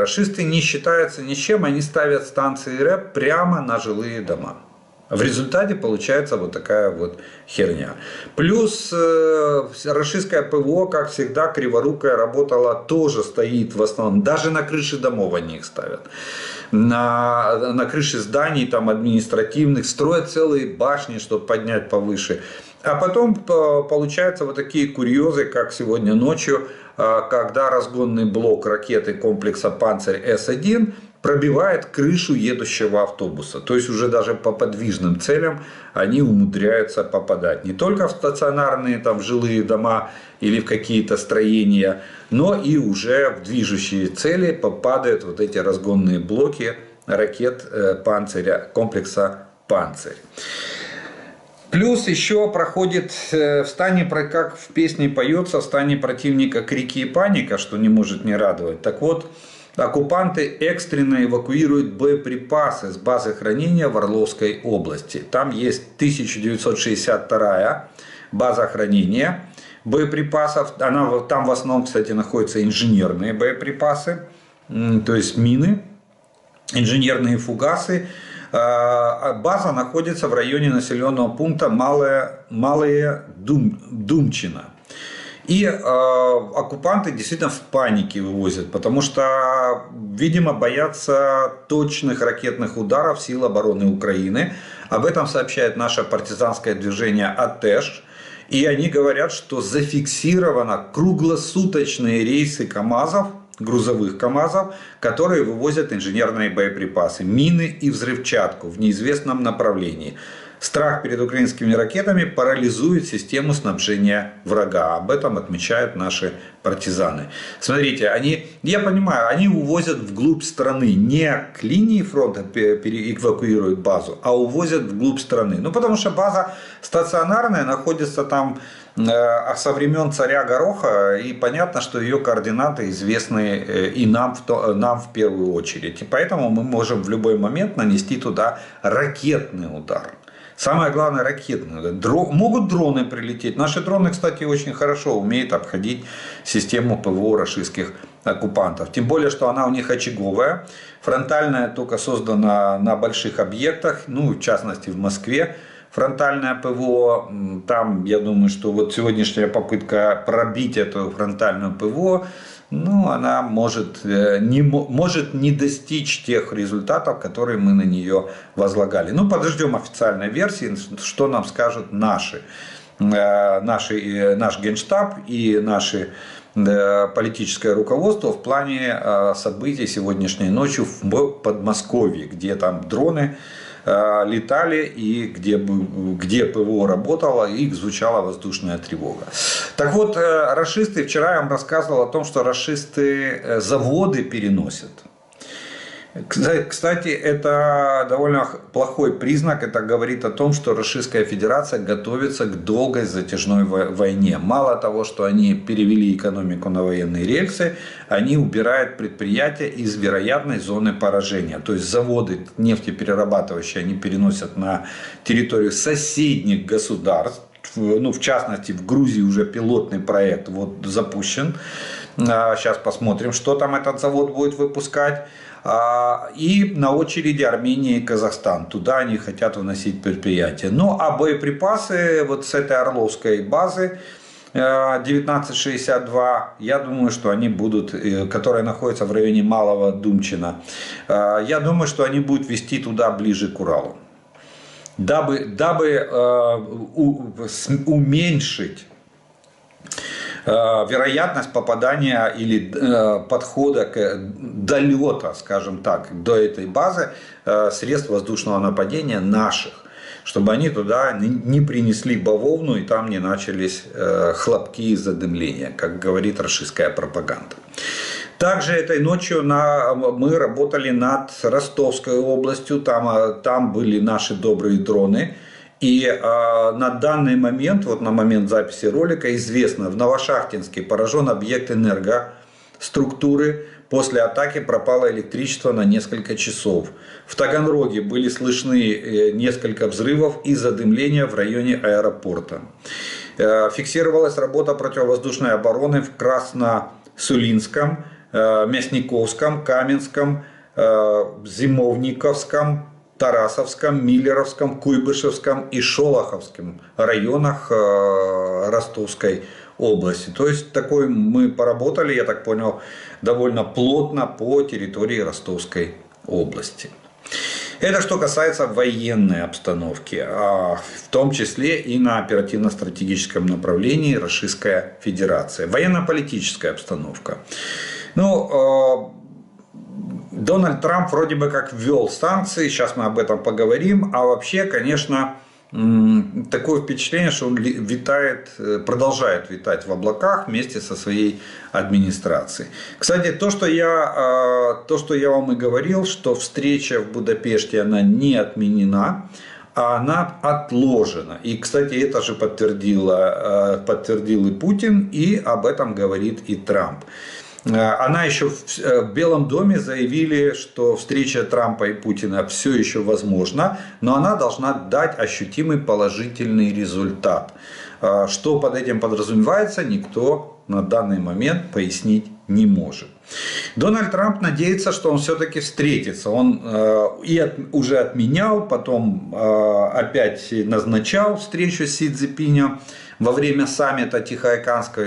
расисты не считаются ничем, они ставят станции РЭП прямо на жилые дома. В результате получается вот такая вот херня. Плюс э, российское ПВО, как всегда, криворукая работала, тоже стоит в основном. Даже на крыше домов они их ставят. На, на крыше зданий там административных строят целые башни, чтобы поднять повыше. А потом получаются вот такие курьезы, как сегодня ночью, э, когда разгонный блок ракеты комплекса «Панцирь С-1» пробивает крышу едущего автобуса. То есть уже даже по подвижным целям они умудряются попадать. Не только в стационарные там, жилые дома или в какие-то строения, но и уже в движущие цели попадают вот эти разгонные блоки ракет э, панциря, комплекса «Панцирь». Плюс еще проходит э, в стане, как в песне поется, в стане противника крики и паника, что не может не радовать. Так вот, оккупанты экстренно эвакуируют боеприпасы с базы хранения в Орловской области. Там есть 1962 база хранения боеприпасов. Она, там в основном, кстати, находятся инженерные боеприпасы, то есть мины, инженерные фугасы. А, база находится в районе населенного пункта Малая, Малая Дум, Думчина. И э, оккупанты действительно в панике вывозят, потому что, видимо, боятся точных ракетных ударов сил обороны Украины. Об этом сообщает наше партизанское движение АТЭШ. И они говорят, что зафиксировано круглосуточные рейсы КАМАЗов, грузовых КАМАЗов, которые вывозят инженерные боеприпасы, мины и взрывчатку в неизвестном направлении. Страх перед украинскими ракетами парализует систему снабжения врага. Об этом отмечают наши партизаны. Смотрите, они, я понимаю, они увозят вглубь страны, не к линии фронта эвакуируют базу, а увозят вглубь страны. Ну, потому что база стационарная, находится там э, со времен царя Гороха, и понятно, что ее координаты известны э, и нам в, нам в первую очередь. И поэтому мы можем в любой момент нанести туда ракетный удар. Самое главное ракетные. Дро... Могут дроны прилететь. Наши дроны, кстати, очень хорошо умеют обходить систему ПВО российских оккупантов. Тем более, что она у них очаговая. Фронтальная только создана на больших объектах, ну, в частности, в Москве. Фронтальное ПВО, там, я думаю, что вот сегодняшняя попытка пробить эту фронтальную ПВО, ну, она может э, не, может не достичь тех результатов, которые мы на нее возлагали. Ну, подождем официальной версии, что нам скажут наши, э, наши, э, наш генштаб и наши политическое руководство в плане событий сегодняшней ночью в Подмосковье, где там дроны летали и где, где ПВО работало, и звучала воздушная тревога. Так вот, э, расисты, вчера я вам рассказывал о том, что расисты э, заводы переносят. Кстати, это довольно плохой признак. Это говорит о том, что Российская Федерация готовится к долгой затяжной войне. Мало того, что они перевели экономику на военные рельсы, они убирают предприятия из вероятной зоны поражения. То есть заводы нефтеперерабатывающие они переносят на территорию соседних государств. Ну, в частности, в Грузии уже пилотный проект вот запущен. Сейчас а, посмотрим, что там этот завод будет выпускать. А, и на очереди Армения и Казахстан. Туда они хотят выносить предприятия. Ну а боеприпасы вот с этой Орловской базы 1962, э, я думаю, что они будут, э, которые находятся в районе Малого Думчина, э, я думаю, что они будут вести туда ближе к Уралу. Дабы, дабы уменьшить Э, вероятность попадания или э, подхода к долета, скажем так, до этой базы э, средств воздушного нападения наших чтобы они туда не принесли бавовну и там не начались хлопки и задымления, как говорит российская пропаганда. Также этой ночью на, мы работали над Ростовской областью, там, там были наши добрые дроны, и э, на данный момент, вот на момент записи ролика, известно, в Новошахтинске поражен объект энергоструктуры. После атаки пропало электричество на несколько часов. В Таганроге были слышны э, несколько взрывов и задымления в районе аэропорта. Э, фиксировалась работа противовоздушной обороны в Красносулинском э, Мясниковском, Каменском, Зимовниковском, Тарасовском, Миллеровском, Куйбышевском и Шолоховском районах э, Ростовской области. То есть такой мы поработали, я так понял, довольно плотно по территории Ростовской области. Это что касается военной обстановки, а в том числе и на оперативно-стратегическом направлении Российская Федерация. Военно-политическая обстановка. Ну, э, Дональд Трамп вроде бы как ввел санкции, сейчас мы об этом поговорим, а вообще, конечно, такое впечатление, что он витает, э, продолжает витать в облаках вместе со своей администрацией. Кстати, то, что я, э, то, что я вам и говорил, что встреча в Будапеште, она не отменена, а она отложена. И, кстати, это же подтвердила, э, подтвердил и Путин, и об этом говорит и Трамп. Э, Она еще в э, в Белом доме заявили, что встреча Трампа и Путина все еще возможна, но она должна дать ощутимый положительный результат. Э, Что под этим подразумевается, никто на данный момент пояснить не может. Дональд Трамп надеется, что он все-таки встретится. Он и уже отменял, потом опять назначал встречу с Си Цзипинем во время саммита Тихоокеанского,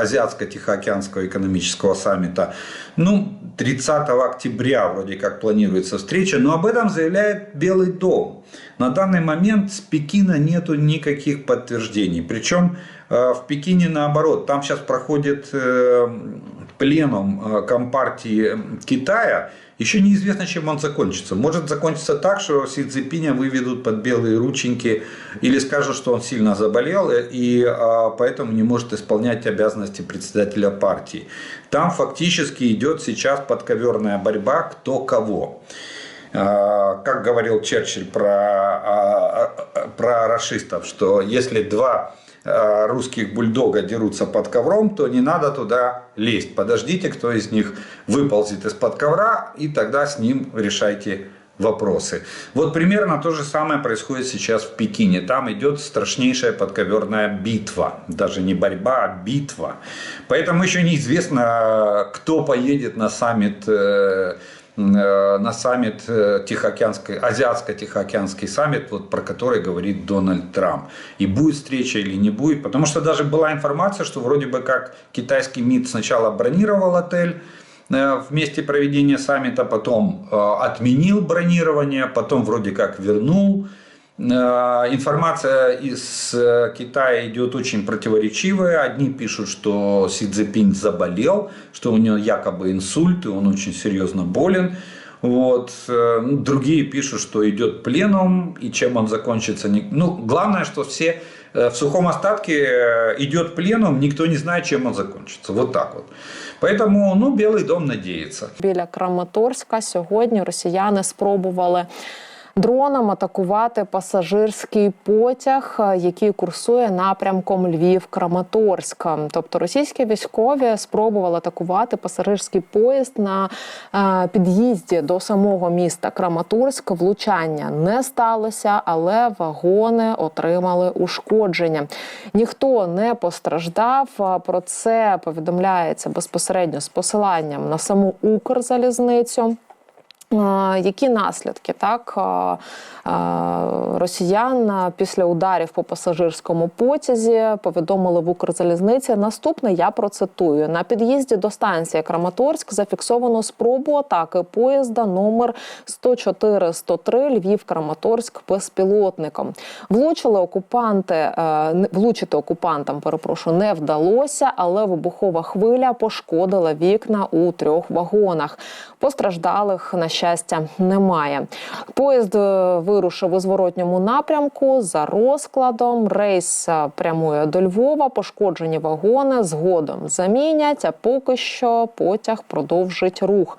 Азиатско-Тихоокеанского экономического саммита. Ну, 30 октября вроде как планируется встреча, но об этом заявляет Белый дом. На данный момент с Пекина нету никаких подтверждений. Причем э, в Пекине наоборот, там сейчас проходит э, пленум э, Компартии Китая, еще неизвестно, чем он закончится. Может закончиться так, что Си Цзипиня выведут под белые рученьки или скажут, что он сильно заболел э, и а, поэтому не может исполнять обязанности председателя партии. Там фактически идет сейчас подковерная борьба кто кого. А, Как говорил Черчилль про, а, а, про расистов, что если два а, русских бульдога дерутся под ковром, то не надо туда лезть. Подождите, кто из них выползет из-под ковра, и тогда с ним решайте вопросы. Вот примерно то же самое происходит сейчас в Пекине. Там идет страшнейшая подковерная битва. Даже не борьба, а битва. Поэтому еще неизвестно, кто поедет на саммит э, э, на саммит э, Тихоокеанской, Азиатско-Тихоокеанский саммит, вот, про который говорит Дональд Трамп. И будет встреча или не будет. Потому что даже была информация, что вроде бы как китайский МИД сначала бронировал отель, э, в месте проведения саммита, потом э, отменил бронирование, потом вроде как вернул. Э, Информация из э, Китая идет очень противоречивая. Одни пишут, что Си Цзепинь заболел, что у него якобы инсульт, и он очень серьезно болен. Вот. э, ну, Другие пишут, что идет пленум, и чем он закончится. не- Ну, главное, что все э, в сухом остатке э, идет пленум, никто не знает, чем он закончится. Вот так вот. Поэтому, ну, Белый дом надеется. Біля Краматорська сьогодні росіяни спробували дроном атакувати пасажирський потяг, е, який курсує напрямком Львів-Краматорськ. Тобто російські військові спробували атакувати пасажирський поїзд на е, під'їзді до самого міста Краматорськ. Влучання не сталося, але вагони отримали ушкодження. Ніхто не постраждав. Про це повідомляється безпосередньо з посиланням на саму Укрзалізницю. Е, Які наслідки так е, е, росіян після ударів по пасажирському потязі повідомили в Укрзалізниці? Наступне я процитую на під'їзді до станції Краматорськ зафіксовано спробу атаки поїзда номер 104-103 Львів-Краматорськ безпілотником. Влучили окупанти, влучити окупантам, перепрошую, не вдалося, але вибухова хвиля пошкодила вікна у трьох вагонах. Постраждалих, на щастя, немає. Поїзд е, вирушив у зворотньому напрямку за розкладом. Рейс е, прямує до Львова. Пошкоджені вагони згодом замінять. А поки що потяг продовжить рух.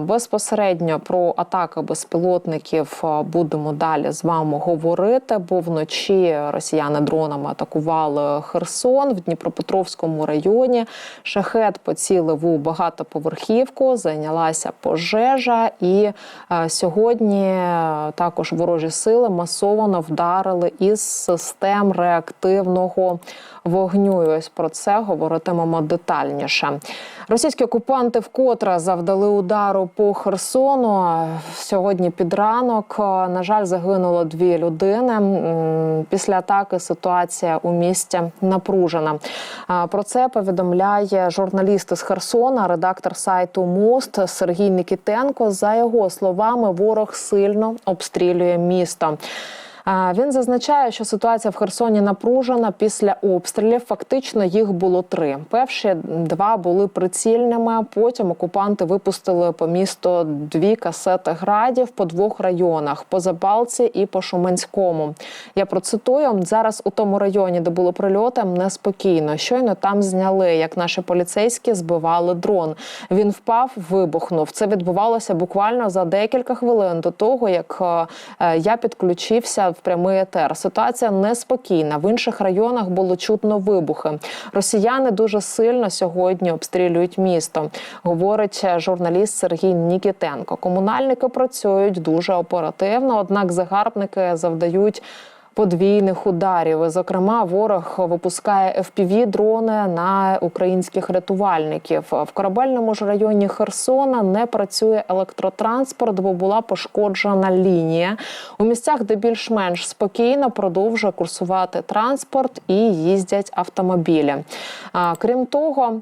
Безпосередньо про атаки безпілотників будемо далі з вами говорити, бо вночі росіяни дронами атакували Херсон в Дніпропетровському районі. Шахет поцілив у багатоповерхівку, зайнялася пожежа, і е, сьогодні е, також ворожі сили масово вдарили із систем реактивного вогню. І ось про це говоритимемо детальніше. Російські окупанти вкотре завдали удару по Херсону. Сьогодні під ранок, е, на жаль, загинуло дві людини. Після атаки ситуація у місті напружена. Про це повідомляє журналіст із Херсона, редактор сайту Мост Сергій Нікітенко. За його словами, ворог сильно обстрілює місто. Він зазначає, що ситуація в Херсоні напружена після обстрілів. Фактично їх було три. Перші два були прицільними. Потім окупанти випустили по місту дві касети градів по двох районах: по Запалці і по Шуменському. Я процитую зараз у тому районі, де були прильоти, неспокійно. Щойно там зняли, як наші поліцейські збивали дрон. Він впав, вибухнув. Це відбувалося буквально за декілька хвилин до того, як е, я підключився в прямий етер. Ситуація неспокійна. В інших районах було чутно вибухи. Росіяни дуже сильно сьогодні обстрілюють місто. Говорить журналіст Сергій Нікітенко. Комунальники працюють дуже оперативно, однак загарбники завдають. Подвійних ударів, зокрема, ворог випускає fpv дрони на українських рятувальників. В корабельному ж районі Херсона не працює електротранспорт, бо була пошкоджена лінія. У місцях, де більш-менш спокійно продовжує курсувати транспорт і їздять автомобілі. Крім того.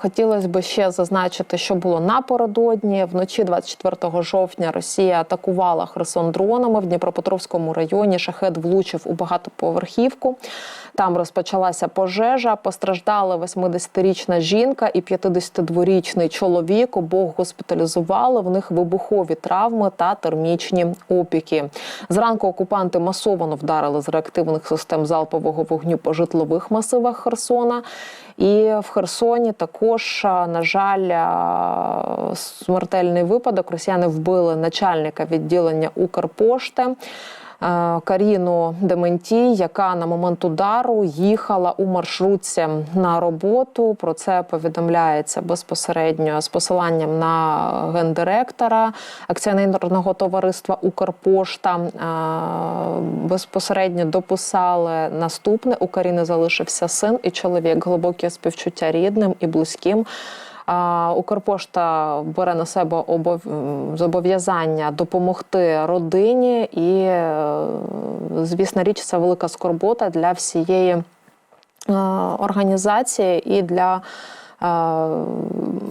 Хотілося б ще зазначити, що було напередодні. Вночі 24 жовтня Росія атакувала Херсон дронами в Дніпропетровському районі. Шахет влучив у багатоповерхівку. Там розпочалася пожежа. Постраждала 80-річна жінка і 52-річний чоловік. Обох госпіталізували. В них вибухові травми та термічні опіки. Зранку окупанти масово вдарили з реактивних систем залпового вогню по житлових масивах Херсона. І в Херсоні також, на жаль, смертельний випадок. Росіяни вбили начальника відділення Укрпошти. Е, Каріну Дементій, яка на момент удару їхала у маршрутці на роботу. Про це повідомляється безпосередньо з посиланням на гендиректора акціонерного товариства Укрпошта. Е, Безпосередньо дописали наступне: у Каріни залишився син і чоловік. Глибоке співчуття рідним і близьким. Укрпошта бере на себе обов... зобов'язання допомогти родині, і, е, звісна річ, це велика скорбота для всієї е, організації і для. е,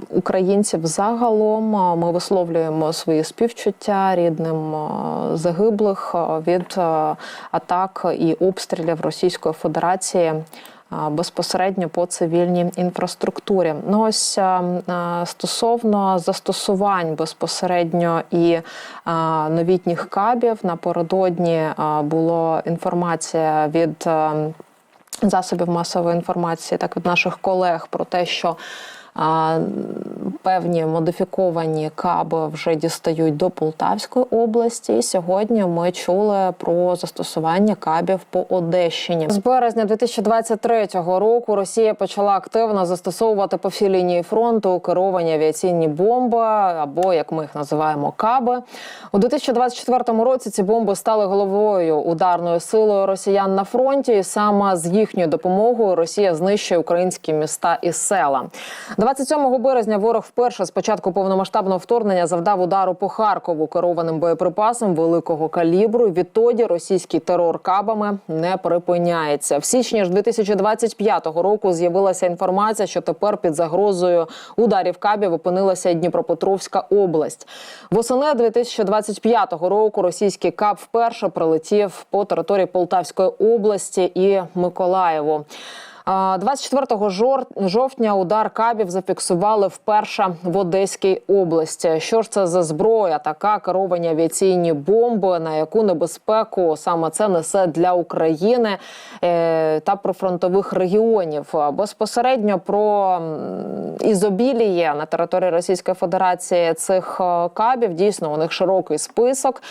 Українців загалом ми висловлюємо свої співчуття рідним загиблих від атак і обстрілів Російської Федерації безпосередньо по цивільній інфраструктурі. Ну ось стосовно застосувань безпосередньо і новітніх кабів напередодні була інформація від. Засобів масової інформації, так від наших колег про те, що певні модифіковані каби вже дістають до Полтавської області. Сьогодні ми чули про застосування кабів по Одещині. З березня 2023 року Росія почала активно застосовувати по всій лінії фронту керовані авіаційні бомби, або як ми їх називаємо каби. У 2024 році ці бомби стали головою ударною силою росіян на фронті, і саме з їхньою допомогою Росія знищує українські міста і села. 27 березня ворог вперше з початку повномасштабного вторгнення завдав удару по Харкову керованим боєприпасом великого калібру. Відтоді російський терор кабами не припиняється. В січні ж 2025 року з'явилася інформація, що тепер під загрозою ударів кабів опинилася Дніпропетровська область. Восени 2025 року російський каб вперше прилетів по території Полтавської області і Миколаєву. А, 24 жор- жовтня удар кабів зафіксували вперше в Одеській області. Що ж це за зброя? Така керовані авіаційні бомби, на яку небезпеку саме це несе для України е, та прифронтових регіонів. Безпосередньо про ізобіліє на території Російської Федерації цих е, кабів. Дійсно, у них широкий список.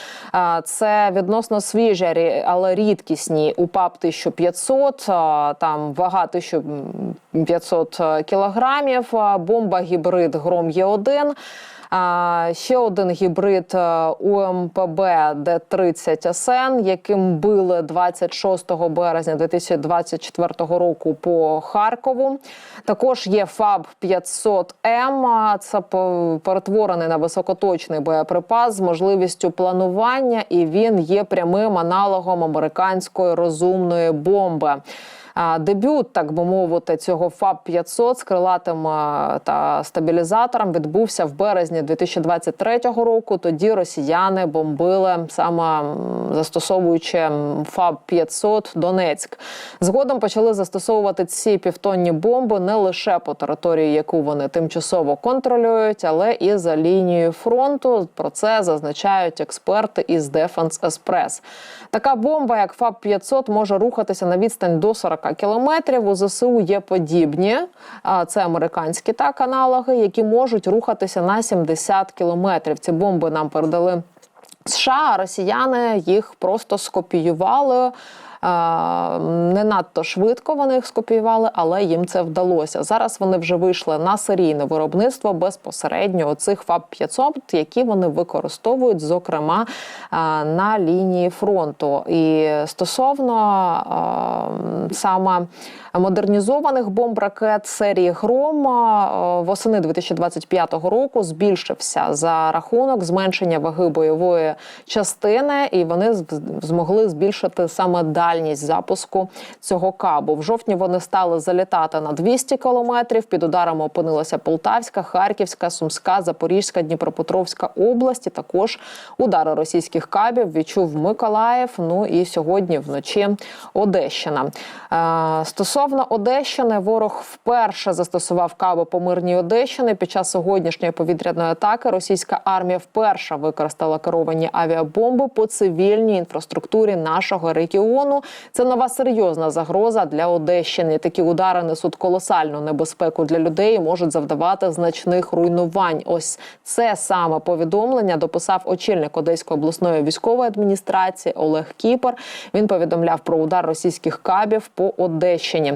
Це відносно свіжі, але рідкісні УПАП 1500, а, там вага 1500 кілограмів, бомба гібрид Гром Є1. Ще один гібрид е, УМПБ Д-30 СН, яким били 26 березня 2024 року по Харкову. Також є ФАБ 500 М. Це перетворений на високоточний боєприпас з можливістю планування, і він є прямим аналогом американської розумної бомби. Дебют, так би мовити, цього ФАБ 500 з крилатим та стабілізатором відбувся в березні 2023 року. Тоді росіяни бомбили саме застосовуючи ФАБ 500 Донецьк. Згодом почали застосовувати ці півтонні бомби не лише по території, яку вони тимчасово контролюють, але і за лінією фронту. Про це зазначають експерти із Defense Express. Така бомба, як ФАБ 500 може рухатися на відстань до 40 кілометрів. У ЗСУ є подібні, це американські так аналоги, які можуть рухатися на 70 кілометрів. Ці бомби нам передали США, а росіяни їх просто скопіювали. Не надто швидко вони їх скопіювали, але їм це вдалося. Зараз вони вже вийшли на серійне виробництво безпосередньо оцих ФАБ 500, які вони використовують, зокрема на лінії фронту. І стосовно саме модернізованих бомб ракет серії Гром восени 2025 року збільшився за рахунок зменшення ваги бойової частини, і вони змогли збільшити саме дальність запуску цього кабу. В жовтні вони стали залітати на 200 кілометрів. Під ударами опинилася Полтавська, Харківська, Сумська, Запорізька, Дніпропетровська області. Також удари російських кабів відчув Миколаїв. Ну і сьогодні вночі Одещина. Е, Стосовно Одещини, ворог вперше застосував каби по мирній Одещини. Під час сьогоднішньої повітряної атаки російська армія вперше використала керовані авіабомби по цивільній інфраструктурі нашого регіону. Це нова серйозна загроза для Одещини. Такі удари несуть колосальну небезпеку для людей і можуть завдавати значних руйнувань. Ось це саме повідомлення дописав очільник Одеської обласної військової адміністрації Олег Кіпер. Він повідомляв про удар російських кабів по Одещині.